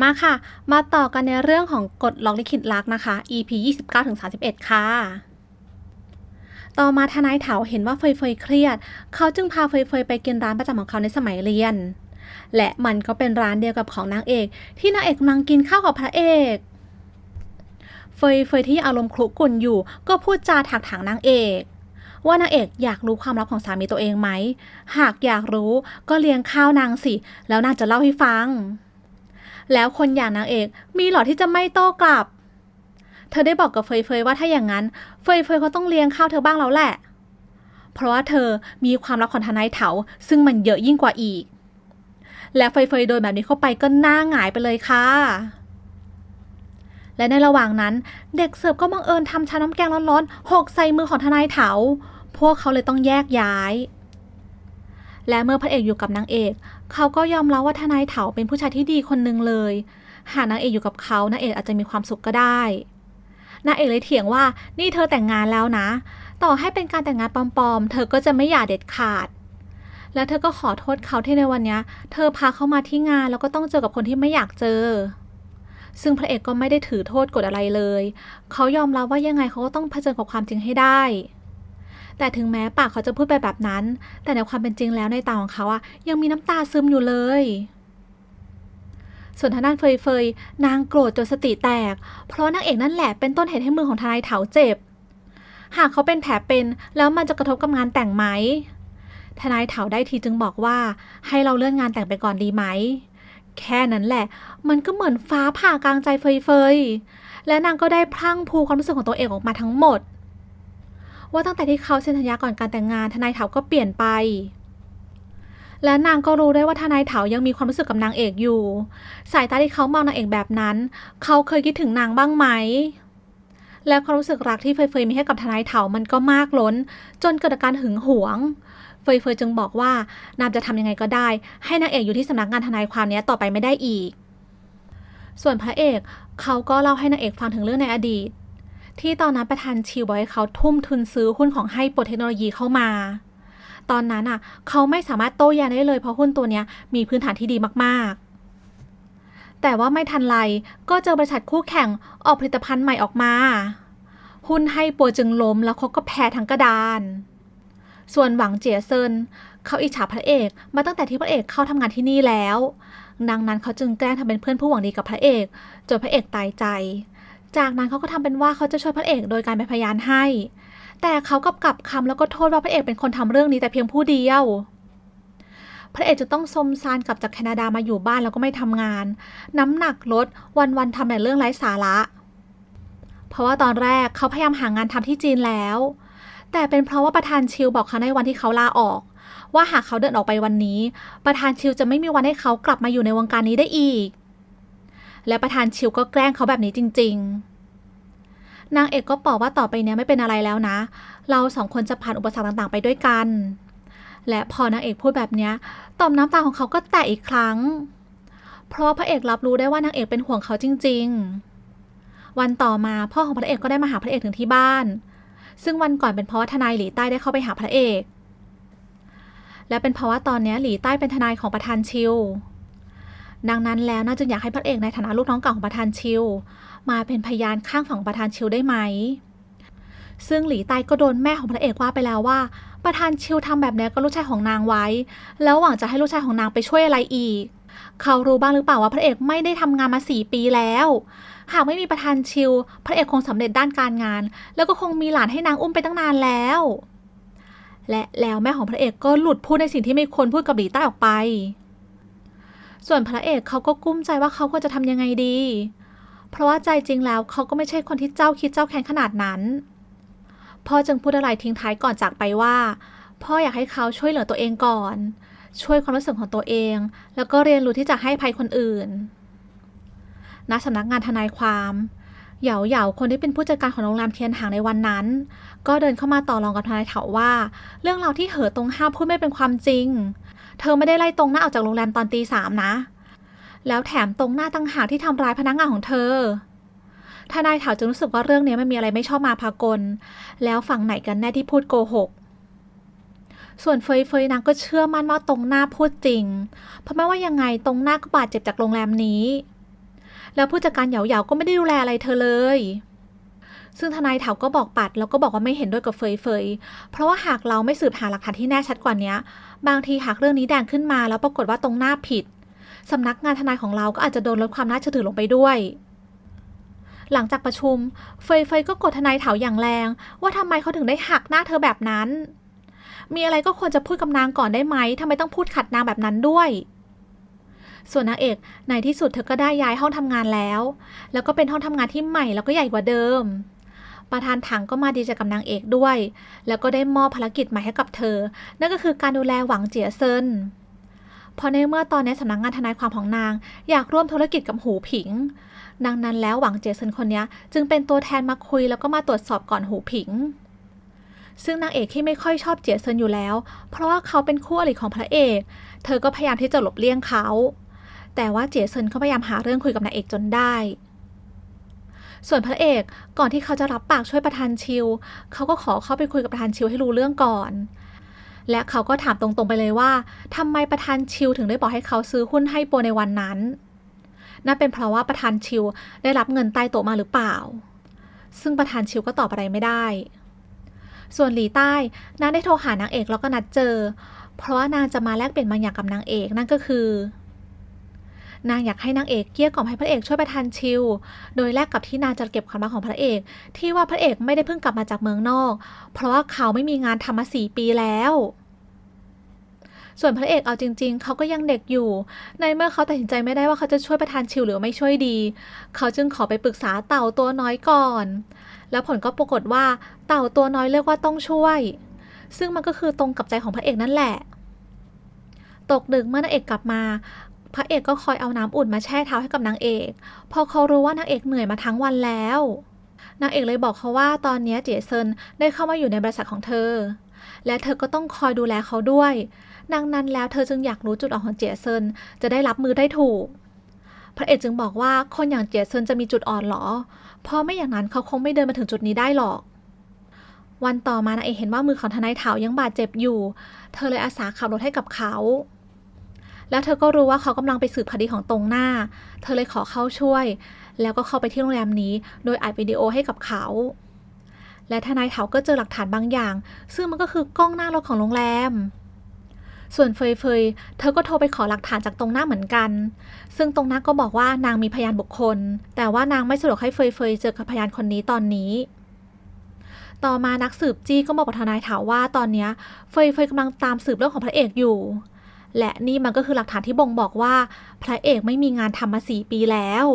มาค่ะ มาต่อกันในเรื่องของกฎล็อกลิขิตรักนะคะ EP 29-31 ค่ะต่อมาทนายเถาเห็นว่าเฟยเฟยเครียด เขาจึงพาเฟยเฟยไปกินร้านประจำของเขาในสมัยเรียน และมันก็เป็นร้านเดียวกับของนางเอก ที่นางเอกกำลังกินข้าวกับพระเอก เฟยเฟยที่อารมณ์คลุกรุ่นอยู่ ก็พูดจาถักถางนางเอก ว่านางเอกอยากรู้ความลับของสามีตัวเองไหม หากอยากรู้ก็เลี้ยงข้าวนางสิ แล้วนางจะเล่าให้ฟัง แล้วคนอย่างนางเอกมีหรอที่จะไม่โต้กลับ เธอได้บอกกับเฟยเฟยว่าถ้าอย่างนั้น เฟยเฟยเขาต้องเลี้ยงข้าวเธอบ้างแล้วแหละ เพราะว่าเธอมีความลับของทนายเถาซึ่งมันเยอะยิ่งกว่าอีก และเฟยเฟยโดนแบบนี้เข้าไปก็หน้าหงายไปเลยค่ะและในระหว่างนั้นเด็กเสิร์ฟก็บังเอิญทำชาน้ำแกงร้อนๆหกใส่มือของทนายเถา พวกเขาเลยต้องแยกย้าย และเมื่อพระเอกอยู่กับนางเอก เขาก็ยอมรับว่าทนายเถาเป็นผู้ชายที่ดีคนหนึ่งเลย หากนางเอกอยู่กับเขานางเอกอาจจะมีความสุขก็ได้นางเอกเลยเถียงว่านี่เธอแต่งงานแล้วนะ ต่อให้เป็นการแต่งงานปลอมๆ เธอก็จะไม่หย่าเด็ดขาด และเธอก็ขอโทษเขาที่ในวันนี้ เธอพาเขามาที่งานแล้วก็ต้องเจอกับคนที่ไม่อยากเจอ ซึ่งพระเอกก็ไม่ได้ถือโทษกดอะไรเลย เขายอมรับว่ายังไงเขาก็ต้องเผชิญกับความจริงให้ได้ แต่ถึงแม้ปากเขาจะพูดไปแบบนั้น แต่ในความเป็นจริงแล้วในตาของเขาอะยังมีน้ำตาซึมอยู่เลย ส่วนทางด้านเฟยเฟยนางโกรธจนสติแตก เพราะนางเอกนั่นแหละเป็นต้นเหตุให้มือของทนายเถาเจ็บ หากเขาเป็นแผลเป็นแล้วมันจะกระทบกับงานแต่งไหมทนายเถาได้ทีจึงบอกว่า ให้เราเลื่อนงานแต่งไปก่อนดีไหม แค่นั้นแหละ มันก็เหมือนฟ้าผ่ากลางใจเฟยเฟยและนางก็ได้พลั่งพูความรู้สึกของตัวเองออกมาทั้งหมด ว่าตั้งแต่ที่เขาเซ็นสัญญาก่อนการแต่งงานทนายเถาก็เปลี่ยนไป และนางก็รู้ได้ว่าทนายเถายังมีความรู้สึกกับนางเอกอยู่ สายตาที่เขามองนางเอกแบบนั้น เขาเคยคิดถึงนางบ้างไหม และความรู้สึกรักที่เฟยเฟยมีให้กับทนายเถามันก็มากล้น จนเกิดอาการหึงหวงเฟยเฟยจึงบอกว่านางจะทำยังไงก็ได้ ให้นางเอกอยู่ที่สำนักงานทนายความนี้ต่อไปไม่ได้อีก ส่วนพระเอกเขาก็เล่าให้นางเอกฟังถึงเรื่องในอดีต ที่ตอนนั้นประธานชิวบอกให้เขาทุ่มทุนซื้อหุ้นของให้โปรเทคโนโลยีเข้ามา ตอนนั้นอะ เขาไม่สามารถโต้แย้งได้เลยเพราะหุ้นตัวนี้มีพื้นฐานที่ดีมากๆ แต่ว่าไม่ทันไรก็เจอบริษัทคู่แข่งออกผลิตภัณฑ์ใหม่ออกมา หุ้นให้โปรจึงล้มแล้วเขาก็แพ้ทั้งกระดาน ส่วนหวังเจียเซินเขาอิจฉาพระเอกมาตั้งแต่ที่พระเอกเข้าทำงานที่นี่แล้ว ดังนั้นเขาจึงแกล้งทำเป็นเพื่อนผู้หวังดีกับพระเอกจนพระเอกตายใจ จากนั้นเขาก็ทำเป็นว่าเขาจะช่วยพระเอกโดยการเป็นพยานให้ แต่เขากลับกลับคำแล้วก็โทษว่าพระเอกเป็นคนทำเรื่องนี้แต่เพียงผู้เดียว พระเอกจะต้องสมซานกลับจากแคนาดามาอยู่บ้านแล้วก็ไม่ทำงาน น้ำหนักลดวันๆทำแต่เรื่องไร้สาระ เพราะว่าตอนแรกเขาพยายามหางานทำที่จีนแล้ว แต่เป็นเพราะว่าประธานชิวบอกเขาในวันที่เขาลาออก ว่าหากเขาเดินออกไปวันนี้ ประธานชิวจะไม่มีวันให้เขากลับมาอยู่ในวงการนี้ได้อีก และประธานชิวก็แกล้งเขาแบบนี้จริง ๆ นางเอกก็บอกว่าต่อไปเนี้ยไม่เป็นอะไรแล้วนะ เราสองคนจะผ่านอุปสรรคต่างๆ ไปด้วยกัน และพอนางเอกพูดแบบเนี้ยต่อมน้ำตาของเขาก็แตกอีกครั้ง เพราะพระเอกรับรู้ได้ว่านางเอกเป็นห่วงเขาจริง ๆ วันต่อมาพ่อของพระเอกก็ได้มาหาพระเอกถึงที่บ้าน ซึ่งวันก่อนเป็นเพราะว่าทนายหลีใต้ได้เข้าไปหาพระเอก และเป็นเพราะว่าตอนนี้หลีใต้เป็นทนายของประธานชิว ดังนั้นแล้วน่าจึงอยากให้พระเอกในฐานะลูกน้องเก่าของประธานชิว มาเป็นพยานข้างฝั่งประธานชิวได้ไหม ซึ่งหลีใต้ก็โดนแม่ของพระเอกว่าไปแล้วว่า ประธานชิวทำแบบนี้ก็ลูกชายของนางไว้ แล้วหวังจะให้ลูกชายของนางไปช่วยอะไรอีก เขารู้บ้างหรือเปล่าว่าพระเอกไม่ได้ทำงานมาสี่ปีแล้ว หากไม่มีประธานชิว พระเอกคงสำเร็จด้านการงาน แล้วก็คงมีหลานให้นางอุ้มไปตั้งนานแล้ว และแล้วแม่ของพระเอกก็หลุดพูดในสิ่งที่ไม่ควรพูดกับหลีใต้ออกไป ส่วนพระเอกเขาก็กุ้มใจว่าเขาควรจะทำยังไงดี เพราะว่าใจจริงแล้วเขาก็ไม่ใช่คนที่เจ้าคิดเจ้าแค้นขนาดนั้น พ่อจึงพูดอะไรทิ้งท้ายก่อนจากไปว่า พ่ออยากให้เขาช่วยเหลือตัวเองก่อน ช่วยความรู้สึกของตัวเอง แล้วก็เรียนรู้ที่จะให้ภัยคนอื่นณสำนักงานทนายความเหยาเหยาคนที่เป็นผู้จัดการของโรงแรมเทียนหางในวันนั้น ก็เดินเข้ามาต่อรองกับทนายเถาว่า เรื่องราวที่เหอตรงห้าพูดไม่เป็นความจริง เธอไม่ได้ไล่ตรงหน้าออกจากโรงแรมตอนตีสามนะ แล้วแถมตรงหน้าตั้งหากที่ทำร้ายพนักงานของเธอทนายถาจึงรู้สึกว่าเรื่องนี้ไม่มีอะไรไม่ชอบมาพากล แล้วฝั่งไหนกันแน่ที่พูดโกหก ส่วนเฟยเฟยนางก็เชื่อมั่นว่าตรงหน้าพูดจริง เพราะไม่ว่ายังไงตรงหน้าก็บาดเจ็บจากโรงแรมนี้ แล้วผู้จัดการเหยาๆก็ไม่ได้ดูแลอะไรเธอเลย ซึ่งทนายถาก็บอกปัดแล้วก็บอกว่าไม่เห็นด้วยกับเฟยเฟยเพราะว่าหากเราไม่สืบหาหลักฐานที่แน่ชัดกว่านี้ บางทีหากเรื่องนี้แดงขึ้นมาแล้วปรากฏว่าตรงหน้าผิดสำนักงานทนายของเราก็อาจจะโดนลดความน่าเชื่อถือลงไปด้วย หลังจากประชุม เฟยเฟยก็กดทนายเถาอย่างแรง ว่าทำไมเขาถึงได้หักหน้าเธอแบบนั้น มีอะไรก็ควรจะพูดกับนางก่อนได้ไหมทำไมต้องพูดขัดนางแบบนั้นด้วยส่วนนางเอกในที่สุดเธอก็ได้ย้ายห้องทำงานแล้ว แล้วก็เป็นห้องทำงานที่ใหม่แล้วก็ใหญ่กว่าเดิม ประธานถังก็มาดีใจกับนางเอกด้วย แล้วก็ได้มอบภารกิจใหม่ให้กับเธอ นั่นก็คือการดูแลหวังเจียเซินพราะในเมื่อตอนนี้สำนักงานทนายความของนาง อยากร่วมธุรกิจกับหูผิง ดังนั้นแล้วหวังเจียเซินคนนี้จึงเป็นตัวแทนมาคุยแล้วก็มาตรวจสอบก่อนหูผิง ซึ่งนางเอกที่ไม่ค่อยชอบเจียเซินอยู่แล้ว เพราะว่าเขาเป็นคู่อริของพระเอก เธอก็พยายามที่จะหลบเลี่ยงเขา แต่ว่าเจียเซินก็พยายามหาเรื่องคุยกับนางเอกจนได้ ส่วนพระเอกก่อนที่เขาจะรับปากช่วยประธานชิว เขาก็ขอเข้าไปคุยกับประธานชิวให้รู้เรื่องก่อน และเขาก็ถามตรงๆไปเลยว่าทำไมประธานชิวถึงได้บอกให้เขาซื้อหุ้นให้โปในวันนั้น นั่นเป็นเพราะว่าประธานชิวได้รับเงินใต้โต๊ะมาหรือเปล่า ซึ่งประธานชิวก็ตอบอะไรไม่ได้ ส่วนหลีใต้นางได้โทรหานางเอกแล้วก็นัดเจอ เพราะว่านางจะมาแลกเปลี่ยนบางอย่างกับนางเอกนั่นก็คือ นางอยากให้นางเอกเกลี้ยกล่อมให้พระเอกช่วยประทานชิว โดยแลกกับที่นางจะเก็บความลับของพระเอก ที่ว่าพระเอกไม่ได้เพิ่งกลับมาจากเมืองนอก เพราะว่าเขาไม่มีงานทำมาสี่ปีแล้ว ส่วนพระเอกเอาจริง ๆ เขาก็ยังเด็กอยู่ ในเมื่อเขาตัดสินใจไม่ได้ว่าเขาจะช่วยประทานชิวหรือไม่ช่วยดี เขาจึงขอไปปรึกษาเต่าตัวน้อยก่อน แล้วผลก็ปรากฏว่าเต่าตัวน้อยเลือกว่าต้องช่วย ซึ่งมันก็คือตรงกับใจของพระเอกนั่นแหละตกดึกเมื่อนางเอกกลับมา พระเอกก็คอยเอาน้ำอุ่นมาแช่เท้าให้กับนางเอก พอเขารู้ว่านางเอกเหนื่อยมาทั้งวันแล้ว นางเอกเลยบอกเขาว่าตอนนี้เจเซนได้เข้ามาอยู่ในบริษัทของเธอ และเธอก็ต้องคอยดูแลเขาด้วย ดังนั้นแล้วเธอจึงอยากรู้จุดอ่อนของเจเซนจะได้รับมือได้ถูก พระเอกจึงบอกว่าคนอย่างเจเซนจะมีจุดอ่อนหรอ เพราะไม่อย่างนั้นเขาคงไม่เดินมาถึงจุดนี้ได้หรอกวันต่อมานางเอกเห็นว่ามือของทนายเถายังบาดเจ็บอยู่ เธอเลยอาสาขับรถให้กับเขา แล้วเธอก็รู้ว่าเขากำลังไปสืบคดีของตรงหน้า เธอเลยขอเข้าช่วย แล้วก็เข้าไปที่โรงแรมนี้ โดยอัดวิดีโอให้กับเขา และทนายเถาก็เจอหลักฐานบางอย่าง ซึ่งมันก็คือกล้องหน้ารถของโรงแรม ส่วนเฟยเฟยเธอก็โทรไปขอหลักฐานจากตรงหน้าเหมือนกัน ซึ่งตรงหน้าก็บอกว่านางมีพยานบุคคล แต่ว่านางไม่สะดวกให้เฟยเฟยเจอกับพยานคนนี้ตอนนี้ต่อมานักสืบจี้ก็บอกกับทนายเถาว่าตอนนี้เฟยเฟยกำลังตามสืบเรื่องของพระเอกอยู่ และนี่มันก็คือหลักฐานที่บ่งบอกว่า พระเอกไม่มีงานทำมาสี่ปีแล้ว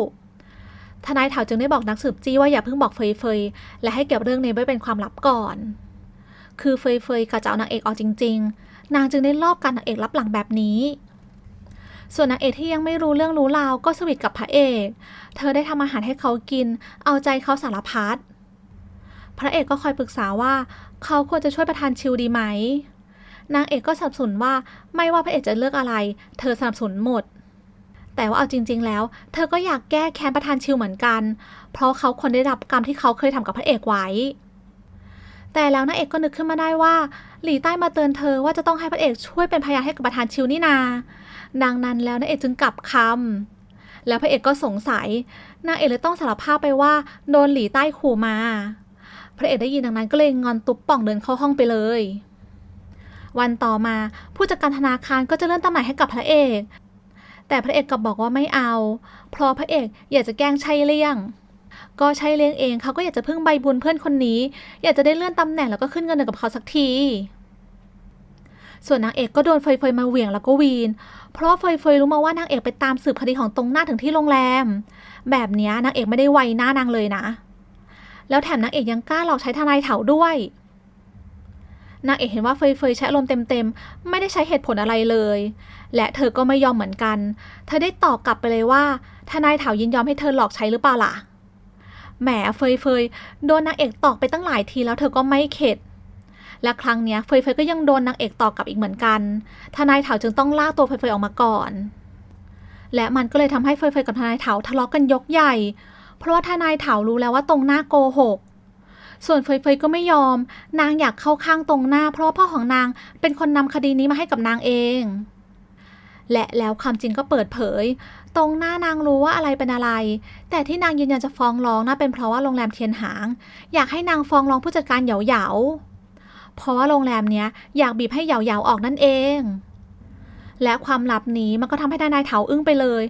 ทนายเถาจึงได้บอกนักสืบจี้ว่าอย่าเพิ่งบอกเฟยเฟยและให้เก็บเรื่องนี้ไว้เป็นความลับก่อน คือเฟยเฟยกะจะเอานางเอกออกจริง ๆ นางจึงได้ลอบกันนางเอกรับหลังแบบนี้ ส่วนนางเอกที่ยังไม่รู้เรื่องรู้ราวก็สวิตกับพระเอก เธอได้ทำอาหารให้เขากิน เอาใจเขาสารพัด พระเอกก็คอยปรึกษาว่า เขาควรจะช่วยประทานชิวดีไหม นางเอกก็สนับสนุนว่าไม่ว่าพระเอกจะเลือกอะไร เธอสนับสนุนหมด แต่ว่าเอาจริง ๆ แล้ว เธอก็อยากแก้แค้นประธานชิวเหมือนกัน เพราะเขาควรได้รับกรรมที่เขาเคยทำกับพระเอกไว้ แต่แล้วนางเอกก็นึกขึ้นมาได้ว่า หลี่ใต้มาเตือนเธอว่าจะต้องให้พระเอกช่วยเป็นพยานให้กับประธานชิวนี่นา ดังนั้นแล้วนางเอกจึงกลับคำแล้วพระเอกก็สงสัย นางเอกเลยต้องสารภาพไปว่าโดนหลี่ใต้ขู่มา พระเอกได้ยินดังนั้นก็เลยงอนตุ๊บป่องเดินเข้าห้องไปเลย วันต่อมา ผู้จัดการธนาคารก็จะเลื่อนตำแหน่งให้กับพระเอก แต่พระเอกกลับบอกว่าไม่เอา เพราะพระเอกอยากจะแกล้งใช่เลี่ยง ก็ใช่เลี่ยงเองเขาก็อยากจะพึ่งใบบุญเพื่อนคนนี้ อยากจะได้เลื่อนตำแหน่งแล้วก็ขึ้นเงินเดือนกับเขาสักทีส่วนนางเอกก็โดนเฟยเฟยมาเหวี่ยงแล้วก็วีน เพราะเฟยเฟยรู้มาว่านางเอกไปตามสืบคดีของตรงหน้าถึงที่โรงแรม แบบนี้นางเอกไม่ได้ไวหน้านางเลยนะ แล้วแถมนางเอกยังกล้าหลอกใช้ทนายเถาด้วย นางเอกเห็นว่าเฟยเฟยใช้อารมณ์เต็มๆ ไม่ได้ใช้เหตุผลอะไรเลย และเธอก็ไม่ยอมเหมือนกัน เธอได้ตอบกลับไปเลยว่าทนายเถายินยอมให้เธอหลอกใช้หรือเปล่าล่ะ แหมเฟยเฟยโดนนางเอกตอกไปตั้งหลายทีแล้วเธอก็ไม่เข็ด และครั้งเนี้ยเฟยเฟยก็ยังโดนนางเอกตอกกลับอีกเหมือนกัน ทนายเถาจึงต้องลากตัวเฟยเฟยออกมาก่อน และมันก็เลยทำให้เฟยเฟยกับทนายเถาทะเลาะกันยกใหญ่ เพราะว่าทนายเถารู้แล้วว่าตรงหน้าโกหก ส่วนเฟยเฟยก็ไม่ยอม นางอยากเข้าข้างตรงหน้า เพราะพ่อของนางเป็นคนนำคดีนี้มาให้กับนางเอง และแล้วความจริงก็เปิดเผย ตรงหน้านางรู้ว่าอะไรเป็นอะไร แต่ที่นางยืนยันจะฟ้องร้องน่าเป็นเพราะว่าโรงแรมเทียนหาง อยากให้นางฟ้องร้องผู้จัดการเหยาเหยาเพราะว่าโรงแรมเนี้ยอยากบีบให้เหยาเหยาออกนั่นเอง และความลับนี้มันก็ทำให้ทนายเถาอึ้งไปเลย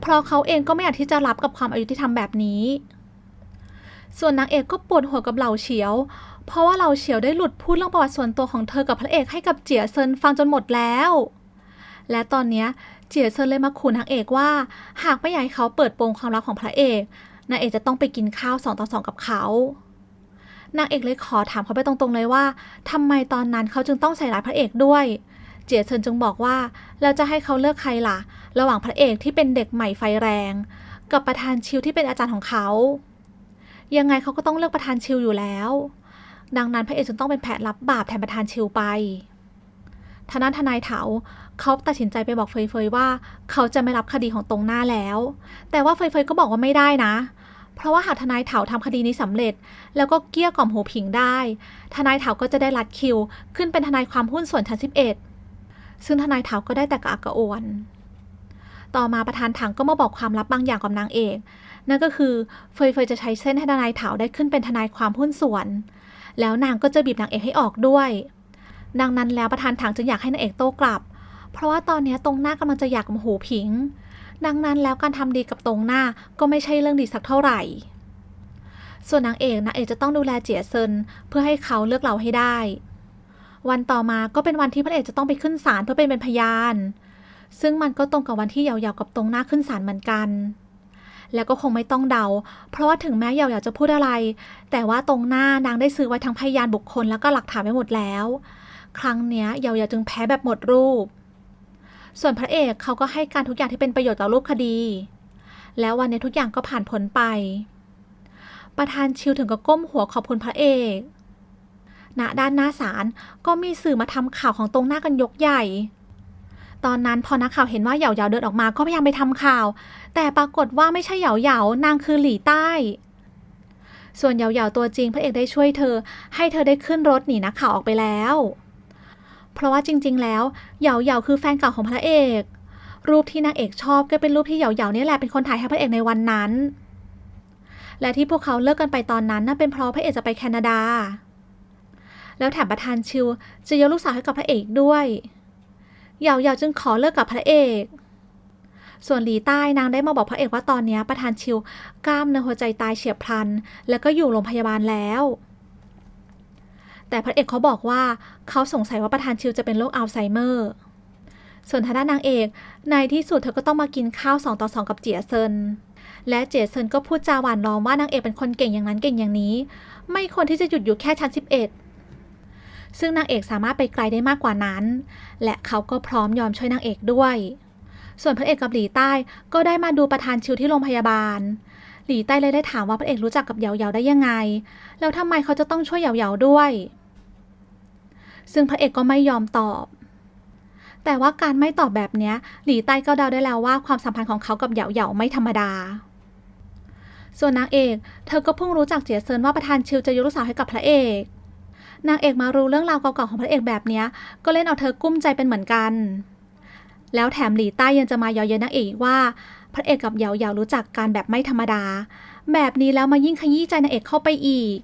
เพราะเขาเองก็ไม่อยากที่จะรับกับความอายุที่ทำแบบนี้ ส่วนนางเอกก็ปวดหัวกับเหล่าเฉียว เพราะว่าเหล่าเฉียวได้หลุดพูดเรื่องประวัติส่วนตัวของเธอกับพระเอกให้กับเจียเซินฟังจนหมดแล้ว และตอนนี้เจียเซินเลยมาขู่นางเอกว่า หากไม่อยากให้เขาเปิดโปงความลับของพระเอกนางเอกจะต้องไปกินข้าวสองต่อสองกับเขานางเอกเลยขอถามเขาไปตรงๆเลยว่าทำไมตอนนั้นเขาจึงต้องใส่ร้ายพระเอกด้วย เจียเซินจึงบอกว่าแล้วจะให้เขาเลือกใครล่ะ ระหว่างพระเอกที่เป็นเด็กใหม่ไฟแรง กับประธานชิวที่เป็นอาจารย์ของเขา ยังไงเขาก็ต้องเลือกประธานชิวอยู่แล้ว ดังนั้นพระเอกจึงต้องเป็นแผลรับบาปแทนประธานชิวไปทางด้านทนายเถาเขาตัดสินใจไปบอกเฟยเฟยว่า เขาจะไม่รับคดีของตรงหน้าแล้ว แต่ว่าเฟยเฟยก็บอกว่าไม่ได้นะ เพราะว่าหากทนายเถาทำคดีนี้สำเร็จ แล้วก็เกลี้ยกล่อมหูผิงได้ ทนายเถาก็จะได้รัดคิว ขึ้นเป็นทนายความหุ้นส่วนชั้น11 ซึ่งทนายเถาก็ได้แต่กระอักกระอ่วน ต่อมาประธานถังก็มาบอกความลับบางอย่างกับนางเอก นั่นก็คือเฟยเฟยจะใช้เส้นให้ทนายเถาได้ขึ้นเป็นทนายความหุ้นส่วน แล้วนางก็จะบีบนางเอกให้ออกด้วย ดังนั้นแล้วประธานถังจึงอยากให้นางเอกโต้กลับ เพราะว่าตอนนี้ตรงหน้ากำลังจะอยากกับหูผิง ดังนั้นแล้วการทำดีกับตรงหน้าก็ไม่ใช่เรื่องดีสักเท่าไหร่ ส่วนนางเอกนางเอกจะต้องดูแลเจียเซินเพื่อให้เขาเลือกเราให้ได้ วันต่อมาก็เป็นวันที่พระเอกจะต้องไปขึ้นศาลเพื่อเป็นเป็นพยาน ซึ่งมันก็ตรงกับวันที่ยาวๆกับตรงหน้าขึ้นศาลเหมือนกัน แล้วก็คงไม่ต้องเดา เพราะว่าถึงแม้เหยาๆจะพูดอะไร แต่ว่าตรงหน้านางได้ซื้อไว้ทั้งพยานบุคคลแล้วก็หลักฐานไว้หมดแล้ว ครั้งเนี้ยเหยาๆจึงแพ้แบบหมดรูป ส่วนพระเอกเขาก็ให้การทุกอย่างที่เป็นประโยชน์ต่อรูปคดี แล้ววันนี้ทุกอย่างก็ผ่านพ้นไป ประธานชิวถึงกับก้มหัวขอบคุณพระเอกณด้านหน้าศาลก็มีสื่อมาทำข่าวของตรงหน้ากันยกใหญ่ ตอนนั้นพอนักข่าวเห็นว่าเหยาเหยาเดินออกมาก็พยายามไปทำข่าว แต่ปรากฏว่าไม่ใช่เหยาเหยานางคือหลี่ใต้ ส่วนเหยาเหยาตัวจริงพระเอกได้ช่วยเธอ ให้เธอได้ขึ้นรถหนีนักข่าวออกไปแล้ว เพราะว่าจริง ๆ แล้วเหยาเหยาคือแฟนเก่าของพระเอก รูปที่นางเอกชอบก็เป็นรูปที่เหยาเหยาเนี่ยแหละเป็นคนถ่ายให้พระเอกในวันนั้น และที่พวกเขาเลิกกันไปตอนนั้นน่ะเป็นเพราะพระเอกจะไปแคนาดา แล้วแถมประธานชิวจะยกลูกสาวให้กับพระเอกด้วย เหยาเหยาจึงขอเลิกกับพระเอก ส่วนหลีใต้นางได้มาบอกพระเอกว่าตอนนี้ประธานชิวกล้ามเนื้อหัวใจตายเฉียบพลัน แล้วก็อยู่โรงพยาบาลแล้ว แต่พระเอกเขาบอกว่าเขาสงสัยว่าประธานชิวจะเป็นโรคอัลไซเมอร์ ส่วนทางด้านนางเอกในที่สุดเธอก็ต้องมากินข้าวสองต่อสองกับเจียเซินและเจียเซินก็พูดจาหวานล้อมว่านางเอกเป็นคนเก่งอย่างนั้นเก่งอย่างนี้ ไม่ควรที่จะหยุดอยู่แค่ชั้น 11 ซึ่งนางเอกสามารถไปไกลได้มากกว่านั้น และเขาก็พร้อมยอมช่วยนางเอกด้วย ส่วนพระเอกกับหลีใต้ก็ได้มาดูประธานชิวที่โรงพยาบาล หลีใต้เลยได้ถามว่าพระเอกรู้จักกับเหยาเหยาได้ยังไง แล้วทำไมเขาจะต้องช่วยเหยาเหยาด้วย ซึ่งพระเอกก็ไม่ยอมตอบ แต่ว่าการไม่ตอบแบบนี้หลีใต้ก็เดาได้แล้วว่าความสัมพันธ์ของเขากับเหยาเหยาไม่ธรรมดาส่วนนางเอก เธอก็เพิ่งรู้จักเจียเซินว่าประธานชิวจะยกลูกสาวให้กับพระเอก นางเอกมารู้เรื่องราวเก่าๆของพระเอกแบบเนี้ย ก็เล่นเอาเธอกุ้มใจเป็นเหมือนกัน แล้วแถมหลีใต้ยังจะมาเยาเย้นนางเอกอีกว่า พระเอกกับเหยาเหยารู้จักกันแบบไม่ธรรมดา แบบนี้แล้วมายิ่งขยี้ใจนางเอกเข้าไปอีก